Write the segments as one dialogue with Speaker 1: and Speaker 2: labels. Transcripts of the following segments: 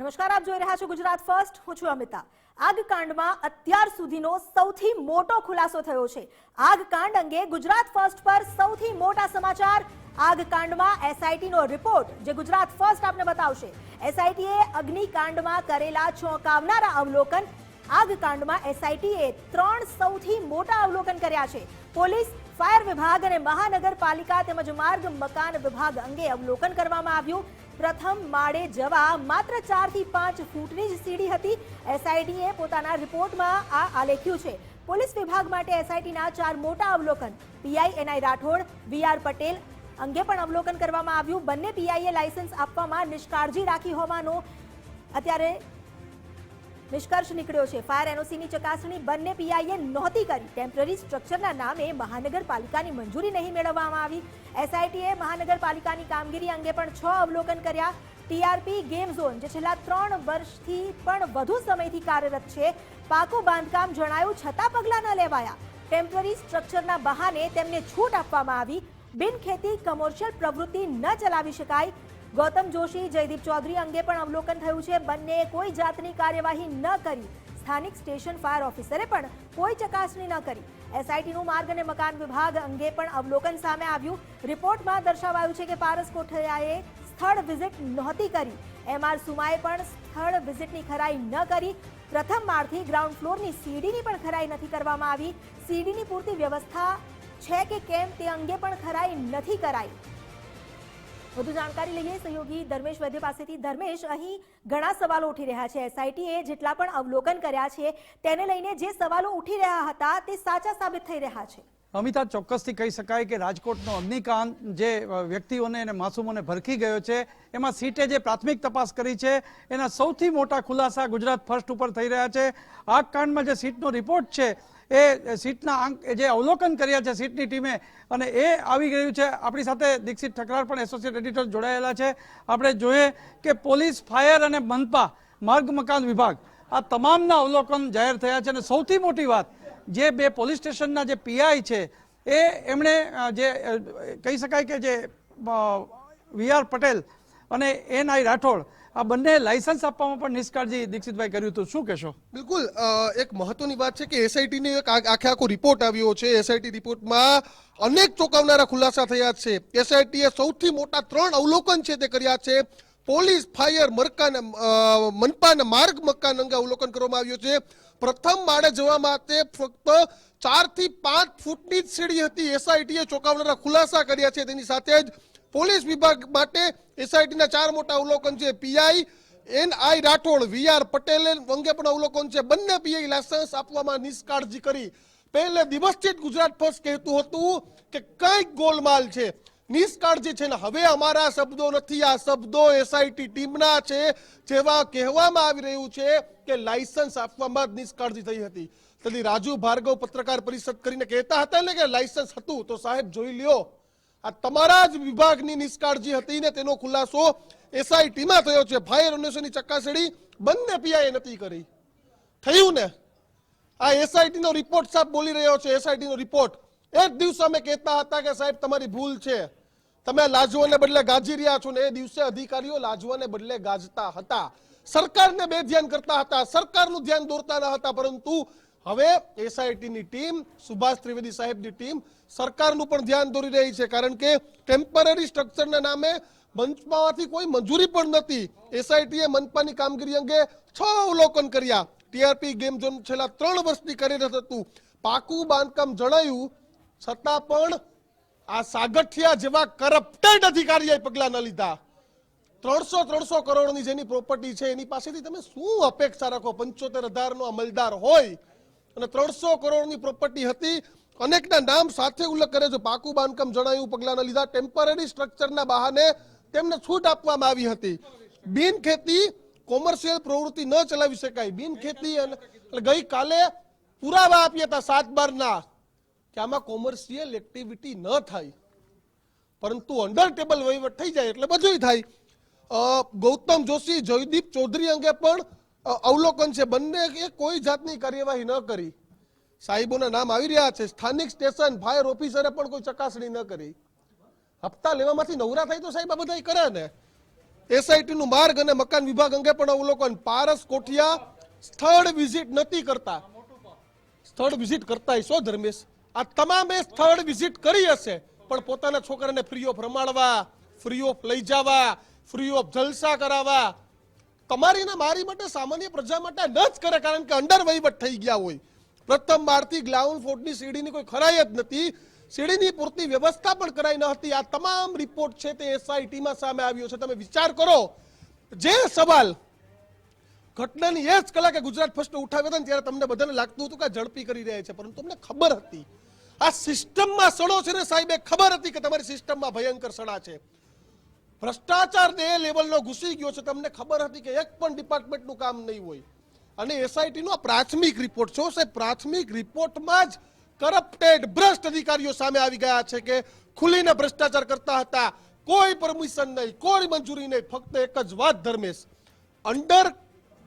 Speaker 1: નમસ્કાર, આપ જોઈ રહ્યા છો ગુજરાત ફર્સ્ટ. હું છું અમિતા. આગકાંડમાં અત્યાર સુધીનો સૌથી મોટો ખુલાસો થયો છે. આગકાંડ અંગે ગુજરાત ફર્સ્ટ પર સૌથી મોટા સમાચાર. આગકાંડમાં એસઆઈટી નો રિપોર્ટ, જે ગુજરાત ફર્સ્ટ આપને બતાવશે. એસઆઈટીએ અગ્નિકાંડમાં કરેલા ચોંકાવનારા અવલોકન. આગકાંડમાં એસઆઈટીએ ત્રણ સૌથી મોટા અવલોકન કર્યા છે. પોલીસ, ફાયર વિભાગ અને મહાનગરપાલિકા તેમજ માર્ગ મકાન વિભાગ અંગે અવલોકન કરવામાં આવ્યું. પ્રથમ માળે જવા માત્ર ચારથી પાંચ ફૂટની જ સીડી હતી. એસઆઈટીએ પોતાના રિપોર્ટમાં આ આલેખ્યું છે. પોલીસ વિભાગ માટે એસઆઈટીના ચાર મોટા અવલોકન. PI N I Rathod V R Patel અંગે પણ અવલોકન કરવામાં આવ્યું. બંને પીઆઈએ લાયસન્સ આપવામાં નિષ્કાળજી રાખી હોવાનો અત્યારે નિષ્કર્ષ નીકળ્યો છે. ફાયર એનઓસીની ચકાસણી બંને પીઆઈએ નહોતી કરી. ટેમ્પરરી સ્ટ્રક્ચરના નામે મહાનગરપાલિકાની મંજૂરી નહીં મેળવવામાં આવી. એસઆઈટીએ મહાનગરપાલિકાની કામગીરી અંગે પણ છ અવલોકન કર્યા. ટીઆરપી ગેમ ઝોન, જે છેલ્લા ત્રણ વર્ષથી પણ વધુ સમયથી કાર્યરત છે, પાકું બાંધકામ જણાયું છતાં પગલાં ન લેવાયા. ટેમ્પરરી સ્ટ્રક્ચરના બહાને તેમને છૂટ આપવામાં આવી. બિનખેતી કમર્શિયલ પ્રવૃત્તિ ન ચલાવી શકાય. ગૌતમ જોશી, જયદીપ ચૌધરી અંગે પણ અવલોકન થયું છે. બંને કોઈ જાતની કાર્યવાહી ન કરી. સ્થાનિક સ્ટેશન ફાયર ઓફિસરે પણ કોઈ ચકાસણી ન કરી. એસઆઈટીનું માર્ગ અને મકાન વિભાગ અંગે પણ અવલોકન સામે આવ્યું. રિપોર્ટમાં દર્શાવાયું છે કે પારસ કોઠિયાએ સ્થળ વિઝિટ નહોતી કરી. એમઆર સુમાએ પણ સ્થળ વિઝિટની ખરાઈ ન કરી. પ્રથમ માળથી ગ્રાઉન્ડ ફ્લોરની સીડીની પણ ખરાઈ નથી કરવામાં આવી. સીડીની પૂરતી વ્યવસ્થા છે કે કેમ તે અંગે પણ ખરાઈ નથી કરાઈ. વધુ જાણકારી લઈએ સહયોગી ધર્મેશ વૈદ્ય પાસેથી. ધર્મેશ, અહીં ઘણા સવાલો ઉઠી રહ્યા છે. એસઆઈટીએ જેટલા પણ અવલોકન કર્યા છે, તેને લઈને જે સવાલો ઉઠી રહ્યા હતા, તે સાચા સાબિત થઈ રહ્યા છે.
Speaker 2: અમિતા, ચોક્કસથી કહી શકાય કે રાજકોટનો અગ્નિકાંડ જે વ્યક્તિઓને અને માસૂમોને ભરખી ગયો છે, એમાં સીટે જે પ્રાથમિક તપાસ કરી છે, એના સૌથી મોટા ખુલાસા ગુજરાત ફર્સ્ટ ઉપર થઈ રહ્યા છે. આ કાંડમાં જે સીટનો રિપોર્ટ છે એ સીટના આંક જે અવલોકન કર્યા છે સીટની ટીમે, અને એ આવી ગયું છે. આપણી સાથે દીક્ષિત ઠકરાર પણ એસોસિએટ એડિટર જોડાયેલા છે. આપણે જોઈએ કે પોલીસ, ફાયર અને મનપા, માર્ગ મકાન વિભાગ આ તમામના અવલોકન જાહેર થયા છે. અને સૌથી મોટી વાત, જે બે પોલીસ સ્ટેશનના જે પીઆઈ છે, એ એમણે જે કહી શકાય કે જે વી આર પટેલ અને એન આઈ રાઠોડ આ બંને લાયસન્સ આપવામાં પણ નિષ્કાળજી દીક્ષિતભાઈ કર્યું હતું શું કહેશો?
Speaker 3: બિલકુલ એક મહત્વની વાત છે કે એસઆઈટી ને એક આખે આખો રિપોર્ટ આવ્યો છે. એસઆઈટી રિપોર્ટમાં અનેક ચોંકાવનારા ખુલાસા થયા છે. એસઆઈટી સૌથી મોટા ત્રણ અવલોકન છે તે કર્યા છે. પોલીસ, ફાયર, મરકાન મનપાના, માર્ગ, મકાન અંગે અવલોકન કરવામાં આવ્યું છે. પ્રથમ માળે જવા માટે ફક્ત ચારથી પાંચ ફૂટની જ સીડી હતી. એસઆઈટીએ ચોંકાવનારા ખુલાસા કર્યા છે. તેની સાથે જ પોલીસ વિભાગ માટે એસઆઈટીના ચાર મોટા અવલોકન છે. PI N I Rathod, V R Patel અંગે પણ અવલોકન છે. બંને પીઆઈ લાયસન્સ આપવામાં નિષ્કાળજી કરી. પહેલે દિવસથી જ ગુજરાત ફર્સ્ટ કહેતું હતું કે કંઈક ગોલમાલ છે. નિષ્કાળજી છે ને હવે અમારા શબ્દો નથી. આ શબ્દો એસઆઈટી ટીમના છે. જેવા કહેવામાં આવી રહ્યું છે કે લાયસન્સ આપવામાં જ નિષ્કાળજી થઈ હતી. તેથી રાજુ ભાર્ગવ પત્રકાર પરિષદ કરીને કહેતા હતા ને કે લાયસન્સ હતું. તો સાહેબ જોઈ લ્યો. આ તમારા જ વિભાગની નિષ્કાળજી હતી ને તેનો ખુલાસો એસઆઈટીમાં થયો છે. ફાયર ઓનેશનની ચકાસણી બંને પીઆઈ નથી કરી. થયું ને? આ એસઆઈટીનો રિપોર્ટ સાહેબ બોલી રહ્યો છે. એસઆઈટી નો રિપોર્ટ. જ દિવસે અમે કહેતા હતા કે સાહેબ, તમારી ભૂલ છે. તમે લાજવાને બદલે ગાજી રહ્યા છો ને એ દિવસે અધિકારીઓ લાજવાને બદલે ગાજતા હતા. સરકારને બે ધ્યાન કરતા હતા. સરકારનું ધ્યાન દોરતા ન હતા, પરંતુ હવે એસઆઈટીની ટીમ, સુભાષ ત્રિવેદી સાહેબની ટીમ સરકારનું પણ ધ્યાન દોરી રહી છે, કારણ કે ટેમ્પરરી સ્ટ્રક્ચરના નામે મંચમાંથી કોઈ મંજૂરી પણ નથી. એસઆઈટીએ મનપાની કામગીરી અંગે છ અવલોકન કર્યા. ટીઆરપી ગેમ ઝોન છેલ્લા ત્રણ વર્ષથી કાર્યરત હતું. પાકું બાંધકામ જણાયું, છતાં પણ આ સાગઠિયા જેવા કરપ્ટેડ અધિકારીએ પગલાં ન લીધા. ત્રણસો ત્રણસો કરોડની જેની પ્રોપર્ટી છે, એની પાસેથી તમે શું અપેક્ષા રાખો? પંચોતેર હજારનો અમલદાર હોય અને ત્રણસો કરોડની પ્રોપર્ટી હતી. અનેકના નામ સાથે ઉલ્લેખ કરે છે. પાકું બાંધકામ જણાયું, પગલાના લીધા ટેમ્પરરી સ્ટ્રક્ચરના બહાને તેમને છૂટ આપવામાં આવી હતી. બિન ખેતી કોમર્શિયલ પ્રવૃત્તિ ન ચલાવી શકાય. બિન ખેતી અને ગઈકાલે પુરાવા આપ્યા હતા સાત બારના કે આમાં કોમર્શિયલ એક્ટિવિટી ન થાય. પરંતુ અંડર ટેબલ વહીવટ થઈ જાય એટલે બધું થાય. ગૌતમ જોશી, જયદીપ ચૌધરી અંગે પણ અવલોકન છે. બંને એ કોઈ જાતની કાર્યવાહી ન કરી. સાહેબોના નામ આવી રહ્યા છે. સ્થાનિક સ્ટેશન, ફાયર ઓફિસરે પણ કોઈ ચકાસણી ન કરી. હપ્તા લેવામાંથી નવરા થાય તો સાહેબ આ બધા કરે ને. એસઆઈટીનું માર્ગ અને મકાન વિભાગ અંગે પણ અવલોકન. પારસ, કોઠિયા સ્થળ વિઝિટ નથી કરતા. સ્થળ વિઝિટ કરતા હશો ધર્મેશ? આ તમામે સ્થળ વિઝિટ કરી હશે, પણ પોતાના છોકરાને ફ્રી ઓફ રમાડવા ફ્રી ઓફ લઈ જવા ફ્રી ઓફ જલસા કરાવવા તમારી ને મારી માટે સામાન્ય પ્રજા માટે ન જ કરે, કારણ કે અંડર વહીવટ થઈ ગયા હોય. પ્રથમ માળથી ગ્રાઉન્ડ ફ્લોરની સીડીની કોઈ ખરાઈ જ નથી. સીડીની પૂરતી વ્યવસ્થા પણ કરાઈ ન હતી. આ તમામ રિપોર્ટ છે તે એસઆઈટીમાં સામે આવ્યો છે. તમે વિચાર કરો, જે સવાલ ઘટનાની એ જ કલાકે ગુજરાત ફર્સ્ટ ઉઠાવ્યો હતા ત્યારે તમને બધાને લાગતું હતું કે ઝડપી કરી રહ્યા છે, પરંતુ તમને ખબર હતી. આ સિસ્ટમમાં સડો છે ને સાહેબ ખબર હતી કે તમારી સિસ્ટમમાં ભયંકર સડા છે. ભ્રષ્ટાચાર એ લેવલનો ઘૂસી ગયો છે. તમને ખબર હતી કે એક પણ ડિપાર્ટમેન્ટનું કામ નહીં હોય. અને એસઆઈટીનો પ્રાથમિક રિપોર્ટ છો સાહેબ, પ્રાથમિક રિપોર્ટમાં જ કરપ્ટેડ ભ્રષ્ટ અધિકારીઓ સામે આવી ગયા છે કે ખુલીને ભ્રષ્ટાચાર કરતા હતા. કોઈ પરમિશન નહીં, કોઈ મંજૂરી નહીં, ફક્ત એક જ વાત ધર્મેશ. અંડર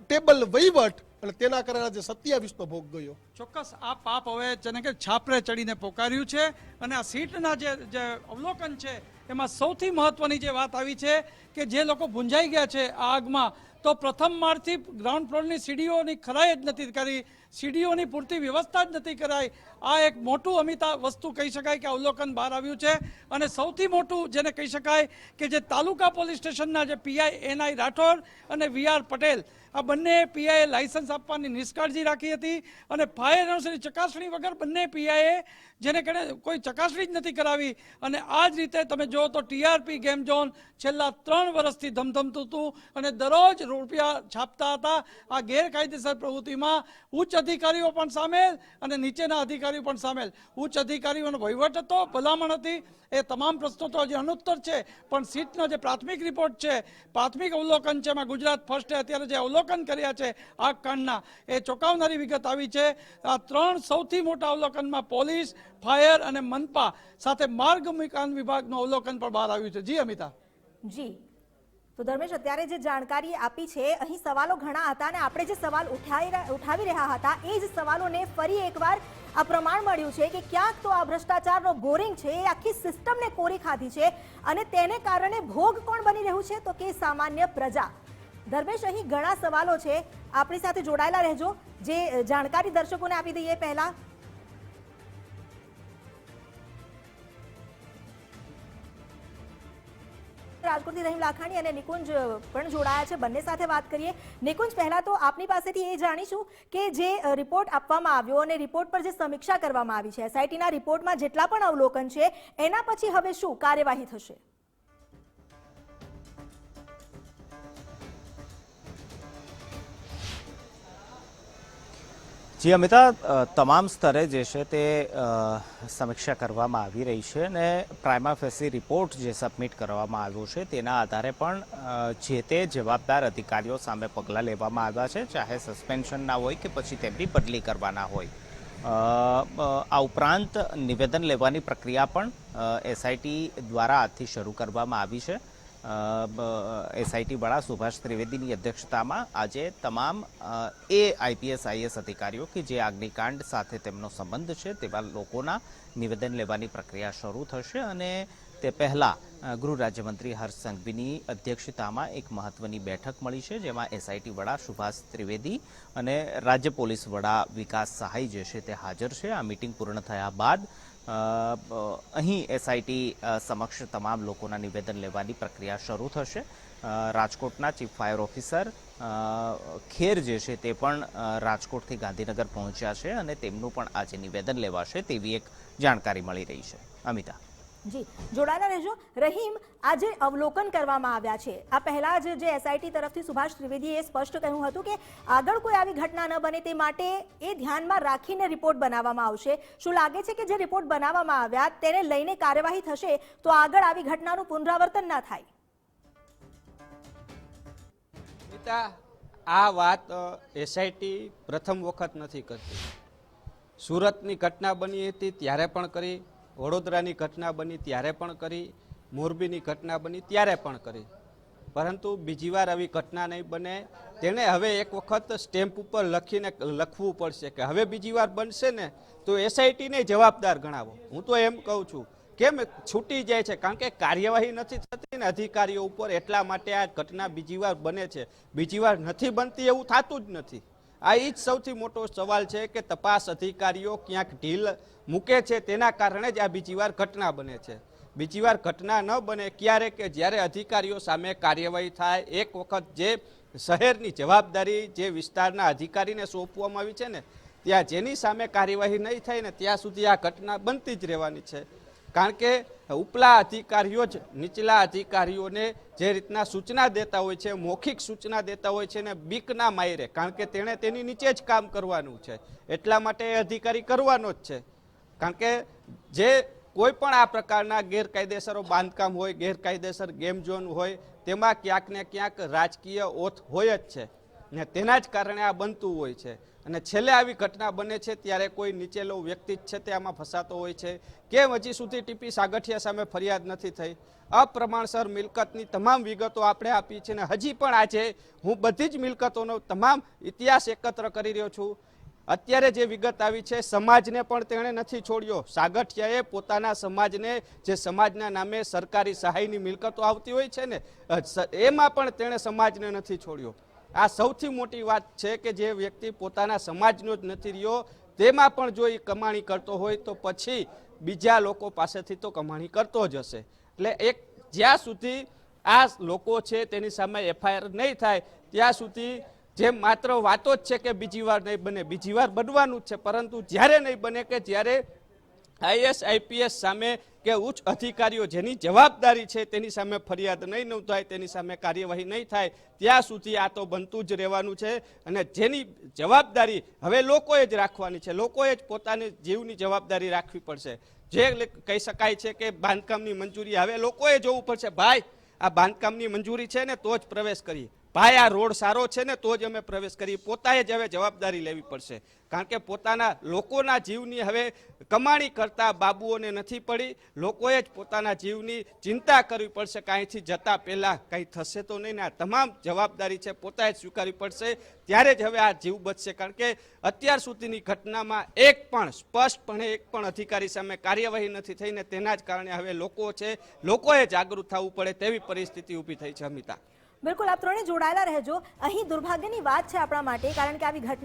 Speaker 3: ટેબલ વહીવટ અને તેના કારણે આજે સત્યાવીસનો ભોગ ગયો.
Speaker 2: ચોક્કસ, આ પાપ હવે જેને કે છાપરે ચડીને પોકાર્યું છે. અને આ સીટના જે અવલોકન છે એમાં સૌથી મહત્વની જે વાત આવી છે કે જે લોકો ભૂંજાઈ ગયા છે આ આગમાં, તો પ્રથમ માળથી ગ્રાઉન્ડ ફ્લોરની સીડીઓની ખરાઈ જ નથી કરી, સીડીઓની પૂરતી વ્યવસ્થા જ નથી કરાઈ. આ એક મોટું અમિતા વસ્તુ કહી શકાય કે અવલોકન બહાર આવ્યું છે. અને સૌથી મોટું જેને કહી શકાય કે જે તાલુકા પોલીસ સ્ટેશનના જે પીઆઈ એનઆઈ રાઠોડ અને વી આર પટેલ આ બંને પીઆઈએ લાયસન્સ આપવાની નિષ્કાળજી રાખી હતી અને ફાયર એનાઉન્સની ચકાસણી વગર બંને પીઆઈએ જેને કહે કોઈ ચકાસણી જ નથી કરાવી. અને આ જ રીતે તમે જુઓ તો ટીઆરપી ગેમ ઝોન છેલ્લા ત્રણ વર્ષથી ધમધમતું હતું અને દરરોજ રૂપિયા છાપતા હતા. આ ગેરકાયદેસર પ્રવૃત્તિમાં ઉચ્ચ અધિકારીઓ પણ સામેલ અને નીચેના અધિકારીઓ પણ સામેલ. ઉચ્ચ અધિકારીઓનો વહીવટ હતો, ભલામણ હતી. એ તમામ પ્રશ્નો તો હજી અનુત્તર છે, પણ સીટનો જે પ્રાથમિક રિપોર્ટ છે, પ્રાથમિક અવલોકન છે એમાં ગુજરાત ફર્સ્ટે અત્યારે જે અવલોકન કર્યા છે આ કાંડના. એ ચોંકાવનારી વિગત આવી છે. આ ત્રણ સૌથી મોટા અવલોકનમાં પોલીસ, ફાયર અને મનપા સાથે માર્ગ મકાન વિભાગનું અવલોકન પણ બહાર આવ્યું છે. જી, અમિતા.
Speaker 1: જી. તો ધર્મેશ, અત્યારે જે જાણકારી આપી છે, અહીં સવાલો ઘણા હતા અને આપણે જે સવાલ ઉઠાવી રહ્યા હતા, એ જ સવાલોને ફરી એકવાર આ પ્રમાણ મળ્યું છે કે ક્યાંક તો આ ભ્રષ્ટાચારનો બોરિંગ છે, એ આખી સિસ્ટમને કોરી ખાધી છે અને તેને કારણે ભોગ કોણ બની રહ્યું છે? તો કે સામાન્ય પ્રજા. ધર્મેશ, અહીં ઘણા સવાલો છે. આપણી સાથે જોડાયેલા રહેજો. જે જાણકારી દર્શકોને આપી દઈએ પહેલા. રાજકોટથી રહીમ લાખાણી અને નિકુંજ પણ જોડાયા છે. બંને સાથે વાત કરીએ. નિકુંજ, પહેલા તો આપની પાસેથી એ જાણીશું કે જે રિપોર્ટ આપવામાં આવ્યો અને રિપોર્ટ પર જે સમીક્ષા કરવામાં આવી છે. એસઆઈટીના રિપોર્ટમાં જેટલા પણ અવલોકન છે, એના પછી હવે શું કાર્યવાહી થશે?
Speaker 4: જી, અમિતા તમામ સ્તરે જે છે તે સમીક્ષા કરવામાં આવી રહી છે અને પ્રાઇમા ફેસી રિપોર્ટ જે સબમિટ કરવામાં આવ્યો છે તેના આધારે પણ જે તે જવાબદાર અધિકારીઓ સામે પગલાં લેવામાં આવ્યા છે, ચાહે સસ્પેન્શનના હોય કે પછી તેમની બદલી કરવાના હોય. આ ઉપરાંત નિવેદન લેવાની પ્રક્રિયા પણ એસઆઈટી દ્વારા આજથી શરૂ કરવામાં આવી છે. એસઆઈટી વડા સુભાષ ત્રિવેદીની અધ્યક્ષતામાં આજે તમામ એ આઈપીએસ આઈએસ અધિકારીઓ કે જે અગ્નિકાંડ સાથે તેમનો સંબંધ છે તેવા લોકોના નિવેદન લેવાની પ્રક્રિયા શરૂ થશે અને તે પહેલાં ગૃહ રાજ્યમંત્રી હર્ષ સંઘવીની અધ્યક્ષતામાં એક મહત્વની બેઠક મળી છે જેમાં એસઆઈટી વડા સુભાષ ત્રિવેદી અને રાજ્ય પોલીસ વડા વિકાસ સહાય જે છે તે હાજર છે. આ મિટિંગ પૂર્ણ થયા બાદ અહીં એસઆઈટી સમક્ષ તમામ લોકોના નિવેદન લેવાની પ્રક્રિયા શરૂ થશે. રાજકોટના ચીફ ફાયર ઓફિસર ખેર જે છે તે પણ રાજકોટથી ગાંધીનગર પહોંચ્યા છે અને તેમનું પણ આજે નિવેદન લેવાશે તેવી એક જાણકારી મળી રહી છે. અમિતા.
Speaker 1: જી, જોડાયેલા રહેજો. રહીમ આજે અવલોકન કરવામાં આવ્યા છે. આ પહેલા જ જે એસઆઈટી તરફથી સુભાષ ત્રિવેદીએ સ્પષ્ટ કહ્યું હતું કે આગળ કોઈ આવી ઘટના ન બને તે માટે એ ધ્યાનમાં રાખીને રિપોર્ટ બનાવવામાં આવશે. શું લાગે છે કે જે રિપોર્ટ બનાવવામાં આવ્યા તેને લઈને કાર્યવાહી થશે તો આગળ આવી ઘટનાનું પુનરાવર્તન ના થાય?
Speaker 5: આ વાત એસઆઈટી પ્રથમ વખત નથી કરતી. સુરતની ઘટના બની હતી, ત્યારે પણ કરી. વડોદરાની ઘટના બની ત્યારે પણ કરી, મોરબીની ઘટના બની ત્યારે પણ કરી. પરંતુ બીજી વાર આવી ઘટના નહીં બને. તેણે હવે એક વખત સ્ટેમ્પ ઉપર લખીને લખવું પડશે કે હવે બીજી વાર બનશે ને, તો એસઆઈટીને જવાબદાર ગણાવો. હું તો એમ કહું છું, કેમ છૂટી જાય છે? કારણ કે કાર્યવાહી નથી થતી ને અધિકારીઓ ઉપર એટલા માટે આ ઘટના બીજી વાર બને છે. બીજી વાર નથી બનતી એવું થતું જ નથી. આ એ જ સૌથી મોટો સવાલ છે કે તપાસ અધિકારીઓ ક્યાંક ઢીલ મૂકે છે તેના કારણે જ આ બીજી વાર ઘટના બને છે. બીજી વાર ઘટના ન બને ક્યારે કે જ્યારે અધિકારીઓ સામે કાર્યવાહી થાય, એક વખત જે શહેરની જવાબદારી જે વિસ્તારના અધિકારીને સોંપવામાં આવી છે ને, ત્યાં જેની સામે કાર્યવાહી નહીં થાય ને, ત્યાં સુધી આ ઘટના બનતી જ રહેવાની છે. કારણ કે ઉપલા અધિકારીઓ જ, નીચલા અધિકારીઓને જે રીતના સૂચના દેતા હોય છે, મૌખિક સૂચના દેતા હોય છે ને બીકના માયરે, કારણ કે તેણે તેની નીચે જ કામ કરવાનું છે. એટલા માટે એ અધિકારી કરવાનો જ છે. કારણ કે જે કોઈ પણ આ પ્રકારના ગેરકાયદેસરો બાંધકામ હોય, ગેરકાયદેસર ગેમ ઝોન હોય, તેમાં ક્યાંક ને ક્યાંક રાજકીય ઓથ હોય જ છે. ને તેના જ કારણે આ બનતું હોય છે. અને છેલ્લે આવી ઘટના બને છે ત્યારે કોઈ નીચેલો વ્યક્તિ જ છે તે આમાં ફસાતો હોય છે કેમ હજી સુધી ટીપી સાગઠિયા સામે ફરિયાદ નથી થઈ. અપ્રમાણસર મિલકતની તમામ વિગતો આપણે આપી છે ને હજી પણ આજે હું બધી જ મિલકતોનો તમામ ઇતિહાસ એકત્ર કરી રહ્યો છું. અત્યારે જે વિગત આવી છે સમાજને પણ તેણે નથી છોડ્યો. સાગઠિયાએ પોતાના સમાજને, જે સમાજના નામે સરકારી સહાયની મિલકતો આવતી હોય છે ને એમાં પણ તેણે સમાજને નથી છોડ્યો. આ સૌથી મોટી વાત છે કે જે વ્યક્તિ પોતાના સમાજનો જ નથી રહ્યો, તેમાં પણ જો એ કમાણી કરતો હોય તો પછી બીજા લોકો પાસેથી તો કમાણી કરતો જ હશે. એટલે એક જ્યાં સુધી આ લોકો છે તેની સામે એફઆઈઆર નહીં થાય, ત્યાં સુધી જે માત્ર વાતો જ છે કે બીજી વાર નહીં બને, બીજી વાર બનવાનું જ છે, પરંતુ જ્યારે નહીં બને કે જ્યારે આઈએસ, આઈપીએસ સામે કે ઉચ્ચ અધિકારીઓ જેની જવાબદારી છે તેની સામે ફરિયાદ નહીં નોંધાય, તેની સામે કાર્યવાહી નહીં થાય, ત્યાં સુધી આ તો બનતું જ રહેવાનું છે. અને જેની જવાબદારી હવે લોકોએ જ રાખવાની છે. લોકોએ જ પોતાની જીવની જવાબદારી રાખવી પડશે. જે કહી શકાય છે કે બાંધકામની મંજૂરી હવે લોકોએ જોવું પડશે, ભાઈ, આ બાંધકામની મંજૂરી છે ને, તો જ પ્રવેશ કરીએ. ભાઈ, આ રોડ સારો છે ને, તો જ અમે પ્રવેશ કરી પોતાએ જ હવે જવાબદારી લેવી પડશે. કારણ કે પોતાના લોકોના જીવની હવે કમાણી કરતા બાબુઓને નથી પડી. લોકોએ જ પોતાના જીવની ચિંતા કરવી પડશે કે અહીંથી જતા પહેલાં કંઈ થશે તો નહીં ને આ તમામ જવાબદારી છે, પોતાએ જ સ્વીકારવી પડશે. ત્યારે જ હવે આ જીવ બચશે. કારણ કે અત્યાર સુધીની ઘટનામાં એક પણ, સ્પષ્ટપણે એક પણ અધિકારી સામે કાર્યવાહી નથી થઈ ને તેના જ કારણે હવે લોકો છે, લોકોએ જાગૃત થવું પડે તેવી પરિસ્થિતિ ઊભી થઈ છે, અમિતા.
Speaker 1: બિલકુલ, આપ ત્રણે જોડાયેલા રહેજો. અહીં દુર્ભાગ્યની વાત છે આપણા માટે, કારણ કે આવી ઘટનાઓ